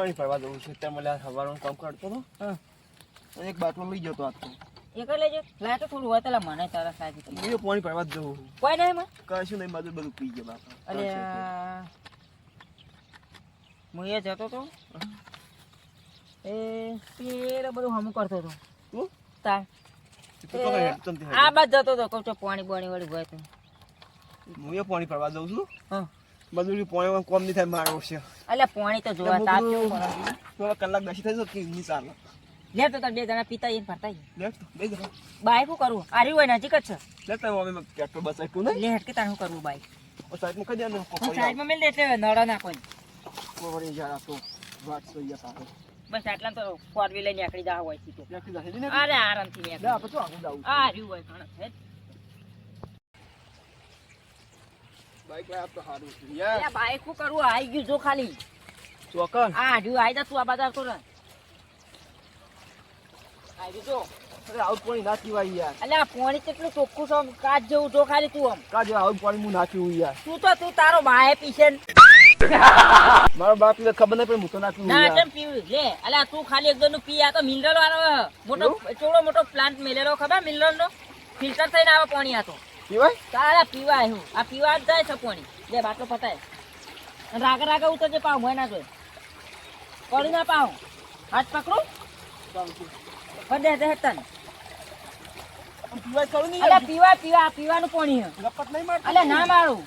પાણી ભરવા જવું છે. ત્યાં મને સવારનું કામ કરતો હતો. હા. એક બાટલો લઈ જતો આજ તો એક લેજો લાય તો થોડું હોય પેલા મને તારા સાજી. હું પાણી ભરવા જવું કોઈ નહીં માં કશું નહીં બધું બધું પી ગયા બાપા. અરે હું એ જતો તો. એ પેલો બધું હમ કરતો હતો. તું તાર. તું તો કઈ હેડતો નથી આ બાદ જતો તો કહું છું પાણી બાણી વાળી હોય તો. હું એ પાણી ભરવા જઉં છું? હા. બધું પાણી કોમ નહીં થાય મારો છે એટલે પાણી તો જોવા તાપ. થોડા કલાક બેસી થાય તો કે નહીં ચાલે. લે તો બે જણા પિતા એને ભરતા લે તો બે જણા. બાઈક હું કરું? આરી હોય નજીક જ છે. લે તો મમ્મી પેટ્રોલ બસાવ્યું નહીં. લે હટકે તાર હું કરવું બાઈક ઓ સાઈડ મૂકી દે ને કોકો સાઈડમાં મેલ એટલે નડો ના કોઈ. કોવરી જા તો વાત તો યા પાસે બસ આટલા તો ફોર વ્હીલર નીકળી જા હોય છે તો. કે જશે ને? અરે આરામથી લે નીકળી તો આગળ જાવું આ રહ્યું હોય ઘણા હેડ. બાઈક લાવ તો સારું છે. યાર. બાઈક હું કરું આઈ ગયું જો ખાલી. ચોકન. આ જો આઈ જા તું આ બાજાર તો આઈ જો અરે આઉટ પાણી નાખી વાય યાર. અલ્યા પાણી કેટલું ચોખ્ખું છે આમ કાચ જેવું જો ખાલી તું આમ. કાજો આઉટ પાણી હું નાખ્યું યાર. તું તો તું તારો બાએ પીશે ને. મારો બાપ ને ખબર નહીં પણ હું તો નાખ્યું ના તેમ પીવું? લે અલ્યા તું ખાલી એકદમનું પી આ તો મિનરલ વાળો મોટો ચોડો મોટો પ્લાન્ટ મેલેલો ખબર? મિનરલ નો. ફિલ્ટર થઈને આવે પાણી આ તો. પીવાય? તારા પીવાય હું. આ પીવા જ જાય છે પાણી જે બાટલો પતાય રાગ રાગ ઉતરજે પાવ હોય ના જોઈ પડી ના પાવ હાથ પકડું? ફદે દે હેતન. પીવાય કરું નહીં અલે પીવા પીવા પીવાનું પાણી હે. લપટ નહીં મારતો અલે ના મારું.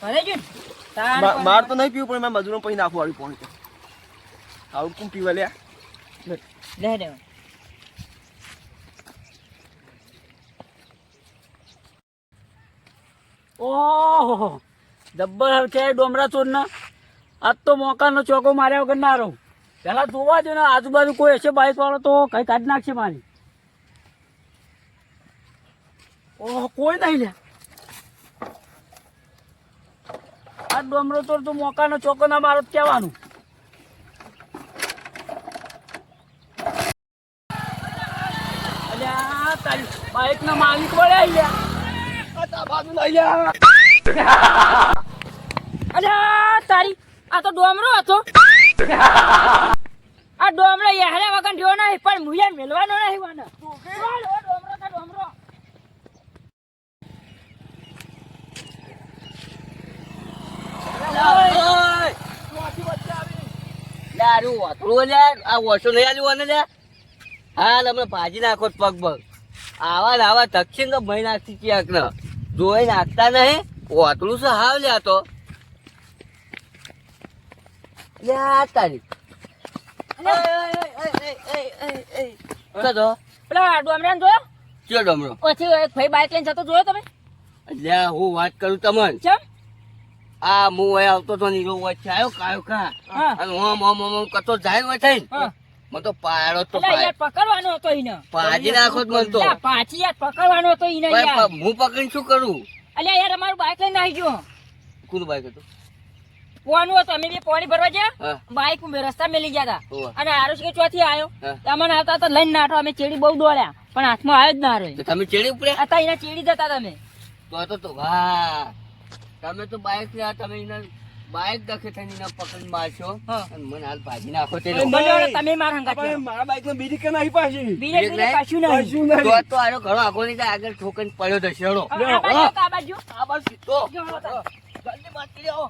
ભરે જ તાર માર તો નહીં પીવું પણ મેં મજૂરો પછી નાખું વાળું પાણી આવું કોણ પીવા લ્યા લે. દે. ઓહો, જબ્બર છે ડોમરા ચોર ના. આજ તો મોકાનો ચોકો માર્યા વગર ના રહું. પેલા જોવા જો ને, આજુબાજુ કોઈ હશે બાઈક વાળો તો કઈ કાઢી નાખશે મારી. ઓહો, કોઈ નહીં લે. આ ડોમરો ચોર તો મોકાનો ચોકો ના મારો કહેવાનું. અલ્યા, તારી બાઈક ના માલિક વળે લ્યા અલ્યા, તારી, આ આ ડોમરો યાહરા વગર રહ્યો નહીં ભાજી નાખો પગ પગ આવા આવા તક્ષિણ તો મહી નાખતી ક્યાંક ને. જોઈ નાખતા નહીં? વાતળું છે હાવ લ્યા તો. લ્યા તારી. તો પેલા ડોમરાને જોયો? કયો ડમરો? પછી એક ભાઈ બાઈક લઈને જતો જોયો તમે? લે હું વાત કરું તમને. ચમ? આ હું અહીં આવતો તો નીરો વચ્ચે આવ્યો કાયો કા. અને ઓમ ઓમ ઓમ કતો જાય હા. મને તો પાડો તો યાર પકડવાનો હતો ઈને પાજી નાખો જ તો. પાછી યાર પકડવાનો હતો ઈને યાર. હું પકડીને શું કરું? અલ્યા યાર અમારું બાઈક લઈને આવી ગયો. કોનું બાઈક હતું. પોવાનું હતું અમે બી પાણી ભરવા ગયા. બાઈક રસ્તા મેલી ગયા હતા અને આરુષ કે ચોથી આવ્યો આવતા હતા લઈને નાઠો અમે ચેડી બહુ દોડ્યા. પણ હાથમાં આવ્યો જ ના રહ્યો. તમે ચેડી ઉપડ્યા? હતા એના ચેડી જતા તમે તો તો તો વાહ તમે તો બાઈક તમે એને બાઈક દખે થઈને પકડ મારશો. અને મને હાલ ભાજી નાખો તે તમે માર હંગા મારા બાઈકમાં બીજી કે નાખી પાછી? બીજી કશું નહીં. કશું નહીં. તો તો આરો ઘણો આગળ નહીં આગળ ઠોકન પડ્યો દશેડો આ બાજુ આ બાજુ. સીધો જલ્દી માટી લ્યો.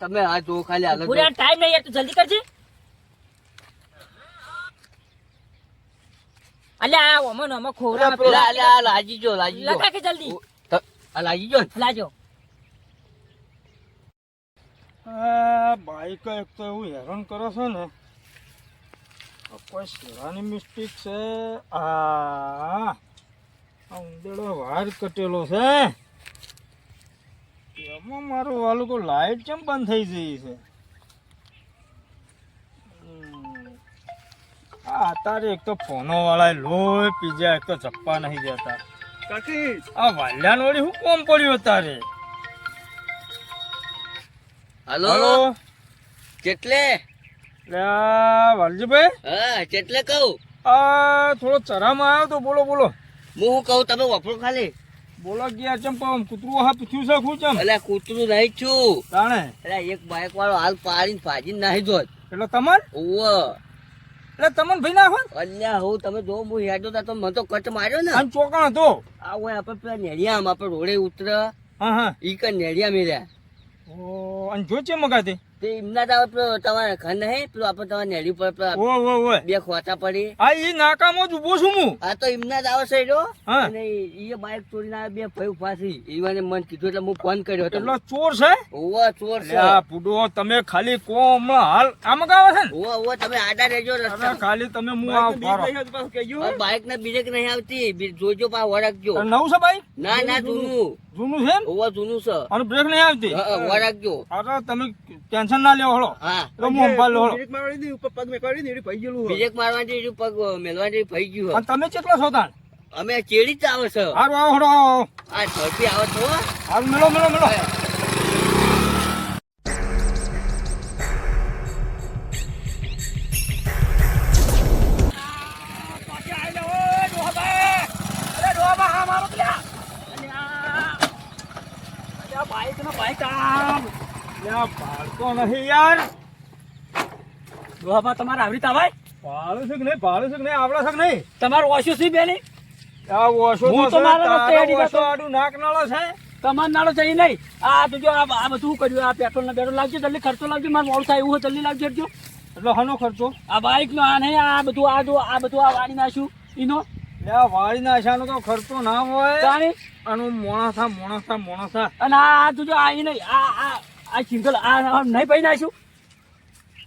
તમે આ જો ખાલી ટાઈમ નહીં જલ્દી કરજે. અલ્યા આ ઓમો ને ઓમો ખોરામાં પેલા અલ્યા, આ લાજી જો લાજી જો. લગા કે જલ્દી? લાજી જો લાજો. બાઈક એક તો એવું હેરાન કરો છો ને. કોઈ શેરાની મિસ્ટેક છે? આ ઉંદેડો વાર કટેલો છે. એમાં મારું વાલું કોઈ લાઈટ કેમ બંધ થઈ જઈ છે? આ અત્યારે એક તો ફોનો વાળા લોહી પીજા એક તો ચપ્પા નહીં જતા કાકી! આ વાલ્યાન વળી હું કોમ પડ્યો તારે હલો. કેટલે? વાલજીભાઈ? હા કેટલે કહું? આ થોડો ચરામાં આવ્યો તો બોલો બોલો. હું શું કહું તમે વપરો ખાલી. બોલો ગયા ચમ આમ કૂતરું હા પૂછ્યું છે શું ચમ? એટલે કૂતરું નહીં છું. તાણે? એટલે એક બાઈક વાળો હાલ પાડીને ફાજીને નાહી જોત. એટલે તમાર ઓવ એટલે તમને ભાઈ નાખો? અલ્યા હું તમે જો હું હેડો તા તો મને તો કચ માર્યો ને. આમ ચોકણ હતો આ હોય આપણે પેલા નેડિયામ આપણે રોડે ઉતર હા હા. ઈ કઈ નેડિયા મેર્યા ઓ અને જો છે મગાતી? તે એમના તો પેલો તમારે ઘર નહીં? પેલું આપણે તમારે નેડી પર ઓ ઓ ઓ બે ખોટા પડી. આ ઈ નાકામાં જ ઊભો છું હું. આ તો એમના જ છે એ અને એ બાઈક ચોરીને આ બે ભાઈ ઊભા છે. ઈવાને મને કીધું એટલે હું ફોન કર્યો હતો. એટલો ચોર છે? ઓવા ચોર છે. આ તમે ખાલી કો હમણાં હાલ. આ મગાવે છે ને? ઓવા ઓવા તમે આડા રહેજો રસ્તા ખાલી તમે હું આ ફારો બાઈક ને બીજે નહીં આવતી. જોજો પા વળગજો. નવું છે ના ના જૂનું. જૂનું છે ઓવા જૂનું છે. અને બ્રેક નહીં આવતી? ઓવા રાખજો. અરે તમે ટેન્શન ના લેવો હળો. હા. એટલે હું સંભાળ લો હળો. બ્રેક મારવા એનું પગ મેલવાથી ફઈ ગયું અને તમે કેટલા છો તાણ? અમે ચેડી જ આવે છે. હારું આવો હળો આ ઝડપી આવે છો હારું મેળો મેળો મેળો. બાઈક ને બાઈક આમ લે આ ભાળતો નહીં યાર. ડોહાબા તમારે આવી રીતે આવાય ભાળે છે નહીં? ભાળે છે નહીં? આવડે છે નહીં? તમારું ઓછું સી બેની આ ઓછો હું તો તો મારા રસ્તે હેડી ઓછો આડું નાક નાળો છે. તમારે નાળો જઈ નહીં. આ તો જો આ બધું કર્યું. આ પેટ્રોલ ને પેટ્રોલ લાગજો જલ્દી ખર્ચો લાગજો મારે મોડું થાય એવું જલ્દી લાગજો. એટલે હનો ખર્ચો? આ બાઈક નો આ નહીં આ બધું આ જો આ બધું આ વાળી નાખ્યું આ વાળી નાશાનો તો ખર્ચો ના હોય. જાણી આનું મોણસા મોણસા મોણસા. અને આ તું જો આ નહીં આ આ આ સિંગલ આ નહીં પડી નાખ્યું?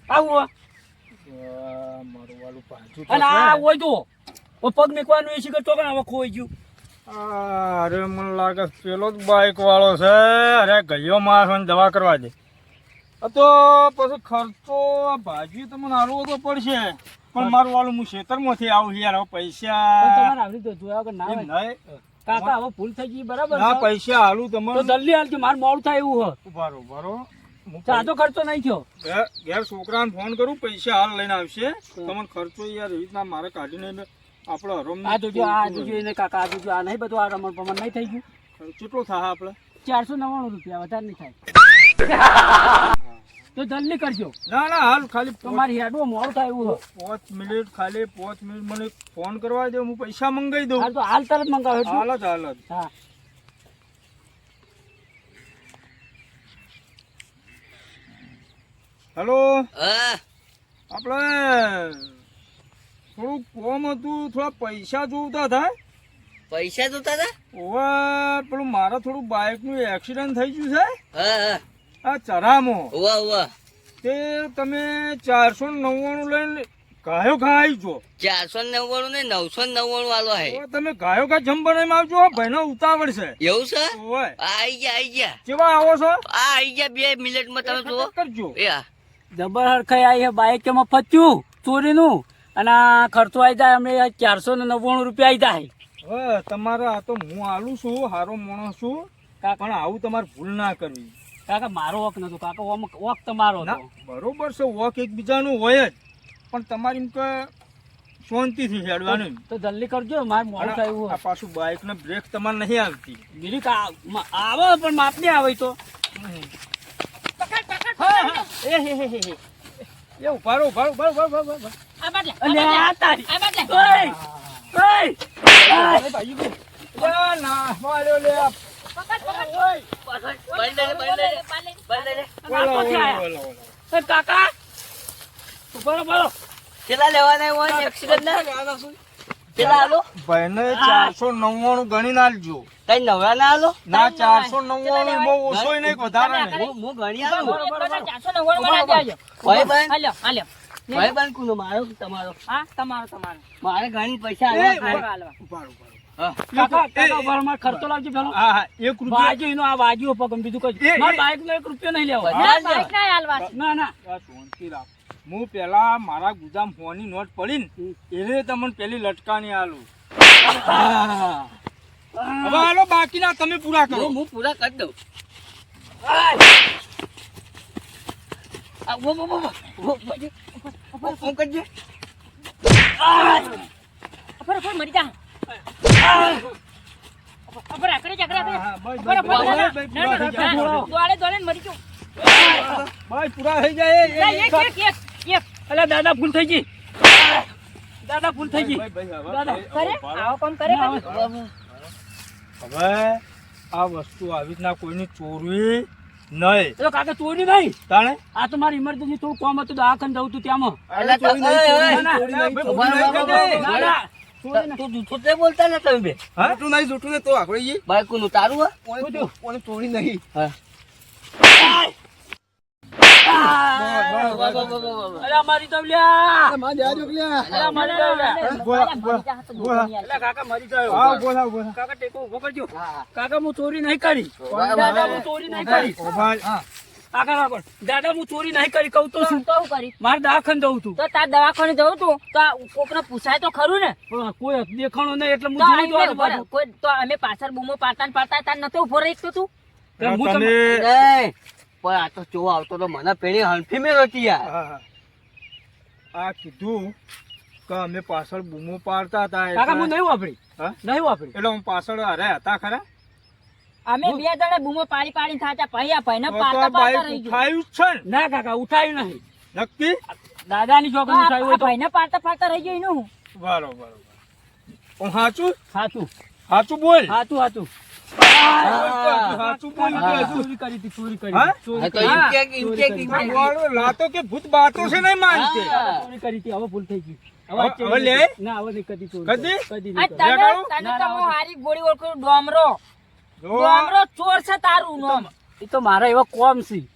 આવું મારું વાલું પાછું અને આ હોય તો પગ મેકવાનું એ શીખર ચોકન હવે ખોઈ ગયું. અરે મને લાગે પેલો જ બાઇક વાળો છે. અરે ગયો માણસ મને દવા કરવા દે. આ તો પછી ખર્ચો આ ભાજી તમને હાલવો તો પડશે. પણ મારું વાળું હું ખેતરમાંથી આવું યાર હવે પૈસા તમારે આવડી તો જોયા વગર ના નહીં. કાકા હવે ભૂલ થઈ ગઈ બરાબર ના પૈસા હાલું તો તમારે જલ્દી હાલજો મારું મોડું થાય એવું હોય. ઉભારો ઉભારો હું સાદો ખર્ચો નહીં થયો. ઘેર- છોકરાને ફોન કરું પૈસા હાલ લઈને આવશે. તમને ખર્ચો યાર એવી રીતના મારે કાઢીને આપણો હરોમ આ જોજો આ જોજો એને કાકા આ જોજો આ નહીં બધું આ રમણ પમણ નહીં થઈ ગયું. કેટલો થાય આપણે ચારસો નવ્વાણું રૂપિયા વધારે નહીં થાય. તો જલ્દી કરજો. ના ના હાલ ખાલી તમારી હેડો હેડમાં મોડું થાય એવું પાંચ મિનિટ ખાલી પાંચ મિનિટ મને ફોન કરવા દે હું પૈસા મંગાવી દઉં. તો હાલ તરત મંગાવે છું હાલ જ હાલ જ. હા. હેલો? આપણે થોડું કોમ હતું થોડા પૈસા જોવતા થાય પૈસા જોતા હતા? ઓવા પેલું મારે થોડું બાઇકનું એક્સિડન્ટ થઈ ગયું છે. હા હા. આ ચરામો. વાહ વાહ તે તમે ચારસો નવ્વાણું લઈને ગાયો ઘા આવી છો ચારસો નવ્વાણું ને નવસો નવ્વાણું વાળો હે. તમે ગાયો ઘા જમ બનાવીને આવજો ભાઈનો ઉતાવળ છે. એવું છે? આઈ ગયા આઈ ગયા. કેવા આવો છો? આ આઈ ગયા બે મિનિટમાં તમે જુઓ. કરજો. એ હા. જબર હરખાઈ આવી છે બાઈક કે ફચ્યું ચોરીનું. અને આ ખર્ચો આવી જાય અમે ચારસો ને નવ્વાણું રૂપિયા આવી જાય. તમારા તમારે આ તો હું આલું છું હારો મોણો છું. કાકા પણ આવું તમારે ભૂલ ના કરવી. કાકા મારો વોક નતો કાકા ઓમ- વોક તમારો ના હતો બરોબર છે વોક એકબીજાનું હોય જ પણ તમારી એમ કે શાંતિથી હેડવાનું તો જલ્દી કરજો મારે મોડું થાય એવું આ પાછું બાઇક ને બ્રેક તમારે નહીં આવતી બીજી કા- આવે પણ માપ નહીં આવે તો એ હે હે હે હે. એ ઉભારો ઉભારો ઉભારો ઉભારો ઉભારો ઉભારો. આ બાટલે આ તારી આ બાટલે ઓય! ઓય! ઓય! ભાઈ ના માર્યો લે કાકા ઊભો રહો, કેટલા લેવાના હોય એક્સિડન્ટ ના કેટલા આલો ભાઈને ચારસો નવ્વાણું ગણીને આલજો કઈ નવરા ના આલો ના ચારસો નવ્વાણું બહુ ઓછો નહીં વધારે હું હું ગણી આલું ચારસો નવ્વાણું ભાઈ બંધ કુનો મારો તમારો હા તમારો તમારો મારે ઘણી પૈસા આલવા. ખર્ચો લાવજો પેલો. હા હા એક રૂપિયા એનો આ વાજુ પગમ બીજું કઈ. મારા બાઈક નો એક રૂપિયો નહીં લેવો ના, બાઈક ના હાલવા છે. ના ના. આ શાંતિ રાખ. હું પેલા મારા ગુજામ ફોની નોટ પડી ને એને તમને પેલી લટકાની આલું. હવે હાલો બાકીના તમે પૂરા કરો. હું હું પૂરા કરી દઉં. ઓમ કરજે. મરી જા. ભાઈ દાદા ભૂલ થઈ ગઈ દાદા ભૂલ થઈ ગઈ ભાઈ, ભાઈ, હવે- આ વસ્તુ આવી રીતના કોઈની ચોરવી નહીં તો કાકા ચોરી નહીં તાણે આ તો મારી ઇમરજન્સી થોડું કામ હતું દવાખાને જવું હતું ત્યાંમાં તો-. ના, ના. ના. તું જૂઠું જ બોલતા ને તમે બે હા? જૂઠું નહીં જૂઠું નહીં તો આખડે જઈએ બાઈકુનું તારું હે? કોને કોને નહીં હા. મારી તો લ્યા માં જાજો લ્યા અલ્યા મારી લ્યા મરી તો. કાકા મરી ગયો હા, બોલા, બોલા. કાકા ટેકો ઊભો કરજો કાકા હું ચોરી નહીં કરી વાહ, હું ચોરી નહીં કરી ઓ કાકા કાકા દાદા હું ચોરી નહીં કરી કહું તો શું? તો કરી? મારે દવાખાને જવું તું. તો તાર દવાખાને જવું તું? તો કોકને પૂછાય તો ખરું ને? કોઈ દેખાણો નહીં એટલે હું જોઈ રહે. કોઈ તો અમે પાછળ બૂમો પાડતા પાડતા તાર નતો ઊભો રહી તો? તું હું તમને પણ આ તો જોવા આવતો તો મને પેલી હલફી મેં હતી યાર. હા, હા. આ કીધું કે અમે પાછળ બૂમો પાડતા હતા કાકા હું નહીં વાપરી. હા? નહીં વાપરી. એટલે હું પાછળ અરે હતા ખરા? અમે બે જણે બૂમો પાડી પાડી થાચા પૈયા ભાઈને પાતા તો પાડતા આ પાડતા બાઈક રહી ગયું ઉઠાયું છે ના કાકા ઉઠાયું નહીં નક્કી દાદાની છોકરી ઉઠાયું હોય તો ભાઈને પાતા પાડતા રહી ગયું એનું બરોબર બરોબર હું સાચું સાચું સાચું બોલ સાચું સાચું સાચું બોલ કે હજુ? ચોરી કરી હતી ચોરી કરી હા? હતી, આ ચોરી તો કરી એમ હતી. કે એમ કે એમ કે. વાળો લાતો કે ભૂત બાતો છે નહીં માનતે હા. ચોરી કરી હતી હવે ભૂલ થઈ ગઈ હવે- ચોરી હવે લે? નથી. ના હવે નહીં કદી ચોરી કદી? કદી આ નહીં તને લેગાડું? તને ના, તો ના, હું હારી ગોળી ઓળખું ડોમરો ડોમરો ચોર છે તારું નામ. એ તો મારા એવા કોમ છે.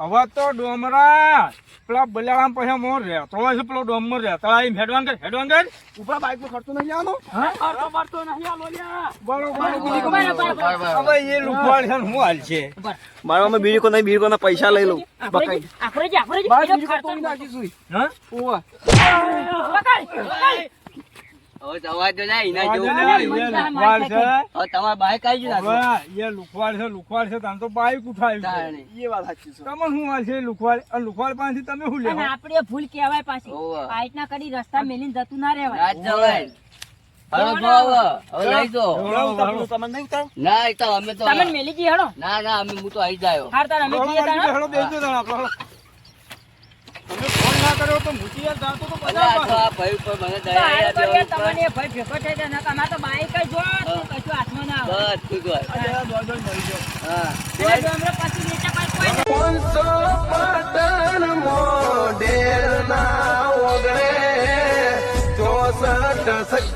હવે તો ડોમરા પેલા બલારામ પછી મોર રહેતો હોય છે પેલો ડોમર રહેતો હોય. હેડવાન કર હેડવાન કર. ઉપરા બાઈક પર ખર્ચો નહીં આનો ખર્ચો પડતો નહીં આ લોલિયા. બરોબર. બરાબર, બરાબર. હવે એ લુફાળ છે હું હાલ છે. મારા અમે બીજી કો નહીં બીડી કોના પૈસા લઈ લઉં. બકાઈ. આપણે જ- આપણે જ બીજો ખર્ચો નાખીશું હા? ઓવા બકાઈ પકડ. હવે જવા દો ને, એના જેવું વાંધો કોઈ. નહીં, એ લુખવાડ છે. હવે તમારે બાઈક આવી ગયું હવે એ લુખવાડ છે લુખવાડ છે તાન તો બાઈક ઉઠાવ્યું એ વાત સાચી છે. તમને શું હાલ છે લુખવાડ? અને લુખવાડ પાસેથી તમે શું લેવા? આપણે ભૂલ કહેવાય પાછી. આ કરી રસ્તા મેલીને જતું ના રહેવાય. ના જવાય. અમે તો તમે મેલી હેડો. ના ના અમે હું તો આવી જાયો કર્યો તો મુસીબત જાતો તો પજા તો આ ભાઈ ઉપર મને દયા આવી તમને ભાઈ ભેગો થઈ જાય નકા માં તો બાઈક જો કશું હાથમાં ના આવે. બસ ઠીક હોય. અરે દોડ દોડ મરી જો હા. તો પાછી નીચે પર કોઈ 500 પાટણ મોડેલ ના ઓગળે 64 સક